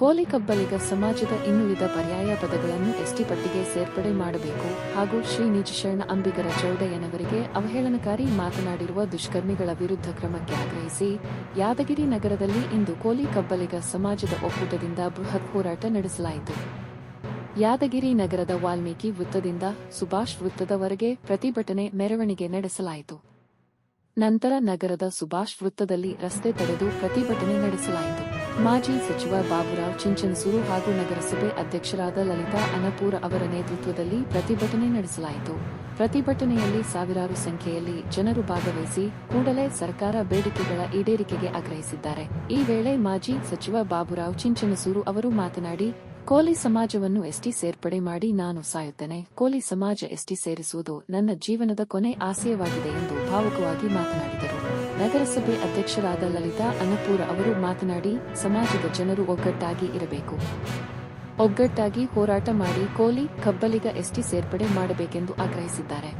ಕೋಲಿ ಕಬ್ಬಲಿಗ ಸಮಾಜದ ಇನ್ನುಳಿದ ಪರ್ಯಾಯ ಪದಗಳನ್ನು ಎಸ್ಟಿ ಪಟ್ಟಿಗೆ ಸೇರ್ಪಡೆ ಮಾಡಬೇಕು. ಹಾಗೂ ಶ್ರೀ ನಿಜಶರಣ ಅಂಬಿಗರ ಚೌಡಯ್ಯನವರಿಗೆ ಅವಹೇಳನಕಾರಿ ಮಾತನಾಡಿರುವ ದುಷ್ಕರ್ಮಿಗಳ ವಿರುದ್ಧ ಕ್ರಮಕ್ಕೆ ಆಗ್ರಹಿಸಿ, ಯಾದಗಿರಿ ನಗರದಲ್ಲಿ ಇಂದು ಕೋಲಿ ಕಬ್ಬಲಿಗ ಸಮಾಜದ ಒಕ್ಕೂಟದಿಂದ ಬೃಹತ್ ಹೋರಾಟ ನಡೆಸಲಾಯಿತು. ಯಾದಗಿರಿ ನಗರದ ವಾಲ್ಮೀಕಿ ವೃತ್ತದಿಂದ ಸುಭಾಷ್ ವೃತ್ತದವರೆಗೆ ಪ್ರತಿಭಟನೆ ಮೆರವಣಿಗೆ ನಡೆಸಲಾಯಿತು. ನಂತರ ನಗರದ ಸುಭಾಷ್ ವೃತ್ತದಲ್ಲಿ ರಸ್ತೆ ತಡೆದು ಪ್ರತಿಭಟನೆ ನಡೆಸಲಾಯಿತು. ಮಾಜಿ ಸಚಿವ ಬಾಬುರಾವ್ ಚಿಂಚನಸೂರು ಹಾಗೂ ನಗರಸಭೆ ಅಧ್ಯಕ್ಷರಾದ ಲಲಿತಾ ಅನಪೂರ ಅವರ ನೇತೃತ್ವದಲ್ಲಿ ಪ್ರತಿಭಟನೆ ನಡೆಸಲಾಯಿತು. ಪ್ರತಿಭಟನೆಯಲ್ಲಿ ಸಾವಿರಾರು ಸಂಖ್ಯೆಯಲ್ಲಿ ಜನರು ಭಾಗವಹಿಸಿ ಕೂಡಲೇ ಸರ್ಕಾರ ಬೇಡಿಕೆಗಳ ಈಡೇರಿಕೆಗೆ ಆಗ್ರಹಿಸಿದ್ದಾರೆ. ಈ ವೇಳೆ ಮಾಜಿ ಸಚಿವ ಬಾಬುರಾವ್ ಚಿಂಚನಸೂರು ಅವರು ಮಾತನಾಡಿ, ಕೋಲಿ ಸಮಾಜವನ್ನು ಎಸ್ಟಿ ಸೇರ್ಪಡೆ ಮಾಡಿ ನಾನು ಸಾಯುತ್ತೇನೆ. ಕೋಲಿ ಸಮಾಜ ಎಸ್ಟಿ ಸೇರಿಸುವುದು ನನ್ನ ಜೀವನದ ಕೊನೆ ಆಸೆಯವಾಗಿದೆ ಎಂದು ಭಾವುಕವಾಗಿ ಮಾತನಾಡಿದರು. ನಗರಸಭೆ ಅಧ್ಯಕ್ಷರಾದ ಲಲಿತಾ ಅನ್ನಪೂರ ಅವರು ಮಾತನಾಡಿ, ಸಮಾಜದ ಜನರು ಒಗ್ಗಟ್ಟಾಗಿ ಇರಬೇಕು. ಒಗ್ಗಟ್ಟಾಗಿ ಹೋರಾಟ ಮಾಡಿ ಕೋಲಿ ಕಬ್ಬಲಿಗ ಎಸ್ಟಿ ಸೇರ್ಪಡೆ ಮಾಡಬೇಕೆಂದು ಆಗ್ರಹಿಸಿದ್ದಾರೆ.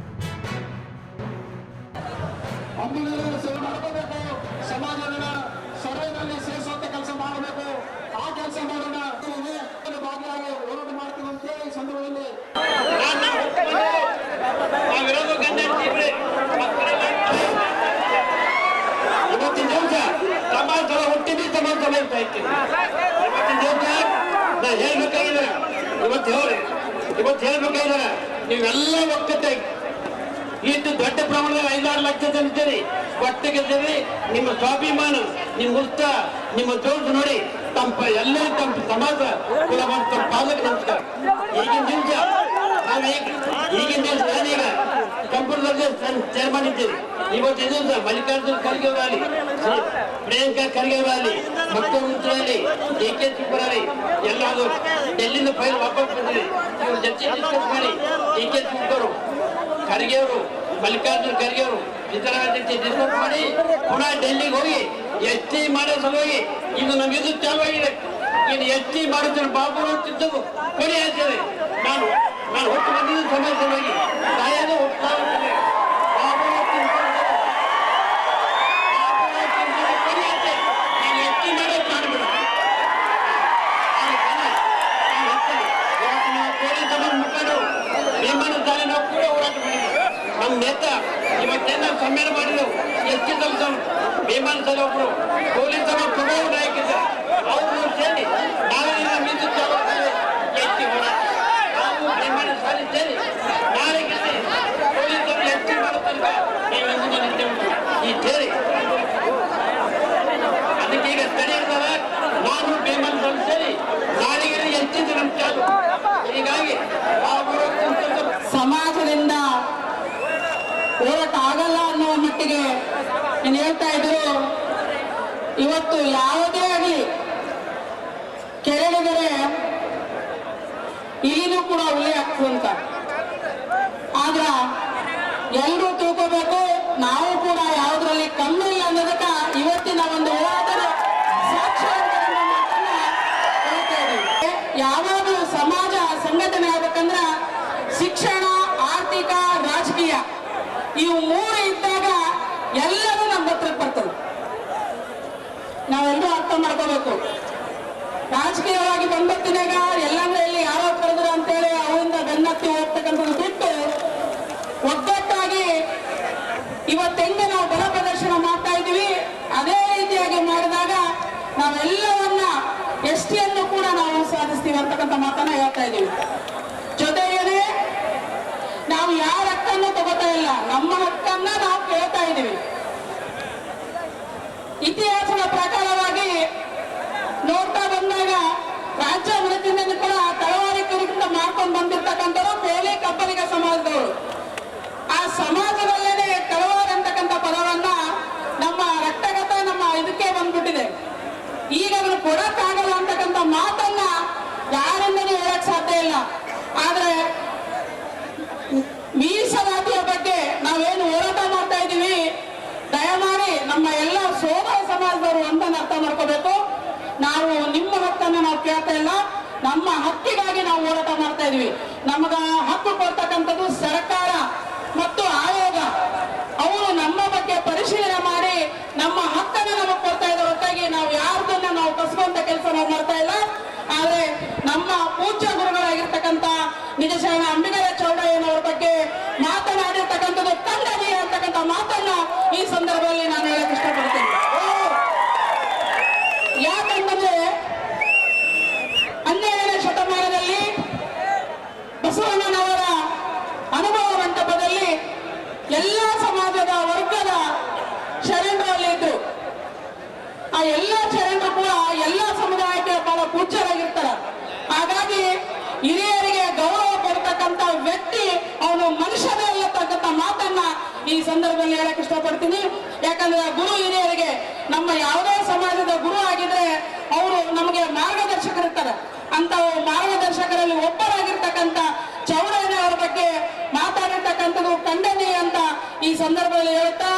ಕೆಲಸ ಮಾಡೋಣ ಇದರಲ್ಲಿ ಭಾಗಿಯಾಗಿ ಹೋರಾಟ ಮಾಡ್ತೀವಿ ಅಂತೇಳಿ ಈ ಸಂದರ್ಭದಲ್ಲಿ ಇವತ್ತಿನ ದಿವಸ ಸಮಾಜದ ಹುಟ್ಟಿದ್ದು ಸಮಾಜ ಹೇಳ್ತಾ ಇರ್ತೀನಿ ನಾ ಹೇಳ್ಬೇಕಾಗಿದ್ರೆ ಇವತ್ತು ಹೇಳಿ, ಇವತ್ತು ಹೇಳ್ಬೇಕಾಗಿದ್ರೆ ನೀವೆಲ್ಲ ಒಕ್ಕಟ್ಟಾಗಿ ಇಷ್ಟು ದೊಡ್ಡ ಪ್ರಮಾಣದಲ್ಲಿ ಐದಾರು ಲಕ್ಷ ಜನ ಇದ್ದೀರಿ ನಿಮ್ಮ ಸ್ವಾಭಿಮಾನ, ನಿಮ್ಮ ಉತ್ಸಾಹ, ನಿಮ್ಮ ಜೋಶ್ ನೋಡಿ, ತಮ್ಮ ಎಲ್ಲರೂ ತಮ್ಮ ಸಮಾಜ ಕುಲವಂತ ಪಾದಕ್ಕೆ ನಮಸ್ಕಾರ. ಈಗಿನ ದಿವಸ ಈಗಿನ ದಿವಸ ಚೇರ್ಮನ್ ಇದ್ದೀರಿ ಇವತ್ತಿನ ದಿವಸ ಮಲ್ಲಿಕಾರ್ಜುನ ಖರ್ಗೆ ಅವರಾಗಲಿ, ಪ್ರಿಯಾಂಕಾ ಖರ್ಗೆ ಅವರಾಗಲಿ ಮುಖ್ಯಮಂತ್ರಿಯಾಗಲಿ ಡಿ ಕೆ ಶಿವರಾಗಲಿ ಡೆಲ್ಲಿಂದ ಫೈಲ್ ವಾಪಸ್ ಬಂದಿರಿ ಇವ್ರ ಜೊತೆ ಡಿಸ್ಕಸ್ ಮಾಡಿ. ಡಿ ಕೆ ಶಿವಕರು ಖರ್ಗೆ ಅವರು, ಮಲ್ಲಿಕಾರ್ಜುನ ಖರ್ಗೆ ಅವರು ಸಿದ್ದರಾಮಯ್ಯ ಜೊತೆ ಮಾಡಿ, ಪುನಃ ಡೆಲ್ಲಿಗೆ ಹೋಗಿ, ಎಸ್ ಟಿ ಮಾಡೋ ಇದು ನಮ್ಮಿದು ಚಾಲು ಆಗಿದೆ ಇನ್ನು ಎಸ್ ಟಿ ಮಾಡುತ್ತಿರೋ ಬಾಬು ತಿದ್ದವು ಕೊನೆ ನಾನು ನಾನು ಹೊತ್ತು ಬಂದಿದ್ದು ಸಮಯ ನಾವು ಸಮ್ಮೇಳನ ಮಾಡಿದೆವು ಎಸ್ ಟಿ ವಿಮಾನ ಸರ್ ಒಬ್ರು ಪೊಲೀಸ್ ಸಭೆ ಪ್ರಭಾವ ನಾಯಕಿದ್ದಾರೆ ಅವರು ಸೇರಿ ನಾವೆಲ್ಲ ಮಿಂಚು ಎಸ್ ಟಿ ಹೋರಾಟ ನಾವು ವಿಮಾನ ಸಾಲಿ ಸೇರಿ ನಾಳೆ ಪೊಲೀಸ್ ಸಭೆ ಎಸ್ ಟಿ ಮಾಡೋ ತನಕ ನೀವು ಮುಂದೆ ನಿಂತೇವೆ ಈ ಸೇರಿ ಅದಕ್ಕೆ ಈಗ ಸ್ಥಳೀಯರ ನಾನು ಬೇಮನ್ ಬಂದು ಸೇರಿ ನಾಳೆಗೆ ಸಮಾಜದಿಂದ ಹೋರಾಟ ಆಗಲ್ಲ ಅನ್ನೋ ಮಟ್ಟಿಗೆ ನೀನು ಹೇಳ್ತಾ ಇದ್ರು, ಇವತ್ತು ಯಾವುದೇ ಆಗಲಿ ಕೆರಳಿದರೆ ಇಲ್ಲಿನೂ ಕೂಡ ಹುಲಿ ಅಂತ. ಆದ್ರ ಎಲ್ಲರೂ ತಿಳ್ಕೋಬೇಕು, ನಾವು ಕೂಡ ಯಾವುದ್ರಲ್ಲಿ ಕಮ್ಮಿ ಇಲ್ಲ ಅನ್ನೋದಕ್ಕ ಇವತ್ತಿನ ಒಂದು ಹೋರಾಟದ ಸಾಕ್ಷಿ ಅಂತ ನಮ್ಮ ಮಾತನ್ನ ಹೇಳ್ತಾ ಇದೀವಿ. ಯಾವಾಗಲೂ ಸಮಾಜ ಸಂಘಟನೆ ಆಗ್ಬೇಕಂದ್ರ ಶಿಕ್ಷಣ, ಆರ್ಥಿಕ, ರಾಜಕೀಯ, ಇವು ಮೂರು ಇದ್ದಾಗ ಎಲ್ಲರೂ ನಮ್ಮ ಹತ್ರಕ್ಕೆ ಬರ್ತದೆ. ನಾವೆಲ್ಲರೂ ಅರ್ಥ ಮಾಡ್ಕೋಬೇಕು. ರಾಜಕೀಯವಾಗಿ ಬಂದಿನಾಗ ಎಲ್ಲಂದ್ರೆ ಇಲ್ಲಿ ಯಾರೋ ಕರೆದ್ರು ಅಂತೇಳಿ ಅವರಿಂದ ಬೆನ್ನತ್ತಿ ಹೋಗ್ತಕ್ಕಂಥದ್ದು ಬಿಟ್ಟು ಒಗ್ಗಟ್ಟಾಗಿ ಇವತ್ತೆಂಗೆ ನಾವು ಬಲ ಪ್ರದರ್ಶನ ಮಾಡ್ತಾ ಇದ್ದೀವಿ ಅದೇ ರೀತಿಯಾಗಿ ಮಾಡಿದಾಗ ನಾವೆಲ್ಲವನ್ನ ಎಷ್ಟಿಯನ್ನು ಕೂಡ ನಾವು ಸಾಧಿಸ್ತೀವಿ ಅಂತಕ್ಕಂಥ ಮಾತನ್ನ ಹೇಳ್ತಾ ಇದ್ದೀವಿ. ಜೊತೆಗೇನೆ, ನಾವು ಯಾರ ಹಕ್ಕನ್ನು ತಗೋತಾ ಇಲ್ಲ, ನಮ್ಮ ಹಕ್ಕನ್ನ ನಾವು ಕೇಳ್ತಾ ಇದ್ದೀವಿ. ಇತಿಹಾಸದ ಪ್ರಕಾರವಾಗಿ ನೋಡ್ತಾ ಬಂದಾಗ ರಾಜ್ಯ ವೃತ್ತಿಯಿಂದ ಕೂಡ ತಳವಾರಿ ಕುರಿತ ಮಾಡ್ಕೊಂಡು ಬಂದಿರ್ತಕ್ಕಂಥವ್ರು ಬೇಲೆ ಕಬ್ಬಲಿಗ ಸಮಾಜದವರು. ಆ ಸಮಾಜದಲ್ಲೇನೆ ತಳವಾರ ಅಂತಕ್ಕಂಥ ಪದವನ್ನ ನಮ್ಮ ರಕ್ತಗತ ನಮ್ಮ ಇದಕ್ಕೆ ಬಂದ್ಬಿಟ್ಟಿದೆ. ಈಗ ಅದನ್ನು ಕೊಡಕ್ಕಾಗಲ್ಲ ಅಂತಕ್ಕಂಥ ಮಾತನ್ನ ಯಾರಿಂದಲೂ ಹೇಳಕ್ ಸಾಧ್ಯ ಇಲ್ಲ ಆದ್ರೆ ಮೀಸಲಾತಿಯ ಬಗ್ಗೆ ನಾವೇನು ಹೋರಾಟ ಮಾಡ್ತಾ ಇದ್ದೀವಿ ದಯಮಾಡಿ ನಮ್ಮ ಎಲ್ಲ ಸೋದರ ಸಮಾಜದವರು ಅಂತ ಅರ್ಥ ಮಾಡ್ಕೋಬೇಕು ನಾವು ನಿಮ್ಮ ನಾವು ಇಲ್ಲ ನಮ್ಮ ಹಕ್ಕಿಗಾಗಿ ನಾವು ಹೋರಾಟ ಮಾಡ್ತಾ ಇದೀವಿ. ನಮಗ ಹಕ್ಕು ಕೊಡ್ತಕ್ಕಂಥದ್ದು ಸರ್ಕಾರ ಮತ್ತು ಆಯೋಗ. ಅವರು ನಮ್ಮ ಬಗ್ಗೆ ಪರಿಶೀಲನೆ ಮಾಡಿ ನಮ್ಮ ಹಕ್ಕನ್ನು ನಮಗೆ ಕೊಡ್ತಾ ಇದ್ದ ಹೊರತಾಗಿ ನಾವು ಯಾರ್ದನ್ನ ನಾವು ಕಸ್ಕೊಂತ ಕೆಲಸ ನಾವು ಮಾಡ್ತಾ ಇಲ್ಲ. ಆದ್ರೆ ನಮ್ಮ ಪೂಜ್ಯ ಗುರುಗಳಾಗಿರ್ತಕ್ಕಂಥ ನಿಜಶರಣ ಅಂಬಿಗರ ಚೌಡಯ್ಯನವರ ಬಗ್ಗೆ ಮಾತನಾಡಿರ್ತಕ್ಕಂಥದ್ದು ಖಂಡನೀಯ ಅಂತಕ್ಕಂಥ ಮಾತನ್ನ ಈ ಸಂದರ್ಭದಲ್ಲಿ ನಾನು ಹೇಳಕ್ ಇಷ್ಟಪಡ್ತೀನಿ ಯಾಕಂತಂದ್ರೆ ಹನ್ನೆರಡನೇ ಶತಮಾನದಲ್ಲಿ ಬಸವಣ್ಣನವರ ಅನುಭವ ಮಂಟಪದಲ್ಲಿ ಎಲ್ಲ ಸಮಾಜದ ವರ್ಗದ ಶರಣರು ಅಲ್ಲಿ ಇದ್ರು ಆ ಎಲ್ಲ ಶರಣರು ಕೂಡ ಎಲ್ಲ ಸಮುದಾಯಕ್ಕೆ ಬಹಳ ಪೂಜ್ಯರಾಗಿರ್ತಾರೆ ಹಾಗಾಗಿ ಹಿರಿಯರಿಗೆ ಗೌರವ ಕೊಡ್ತಕ್ಕಂತ ವ್ಯಕ್ತಿ ಅವನು ಮನುಷ್ಯನೇ ಅಲ್ಲತಕ್ಕಂಥ ಮಾತನ್ನ ಈ ಸಂದರ್ಭದಲ್ಲಿ ಹೇಳಕ್ ಇಷ್ಟಪಡ್ತೀನಿ. ಯಾಕಂದ್ರೆ ಗುರು ಹಿರಿಯರಿಗೆ ನಮ್ಮ ಯಾವುದೇ ಸಮಾಜದ ಗುರು ಆಗಿದ್ರೆ ಅವರು ನಮಗೆ ಮಾರ್ಗದರ್ಶಕರಿರ್ತಾರೆ. ಅಂತ ಮಾರ್ಗದರ್ಶಕರಲ್ಲಿ ಒಬ್ಬರಾಗಿರ್ತಕ್ಕಂಥ ಚೌಡಯ್ಯನವರ ಬಗ್ಗೆ ಮಾತಾಡಿರ್ತಕ್ಕಂಥದ್ದು ಖಂಡನೀಯ ಅಂತ ಈ ಸಂದರ್ಭದಲ್ಲಿ ಹೇಳ್ತಾ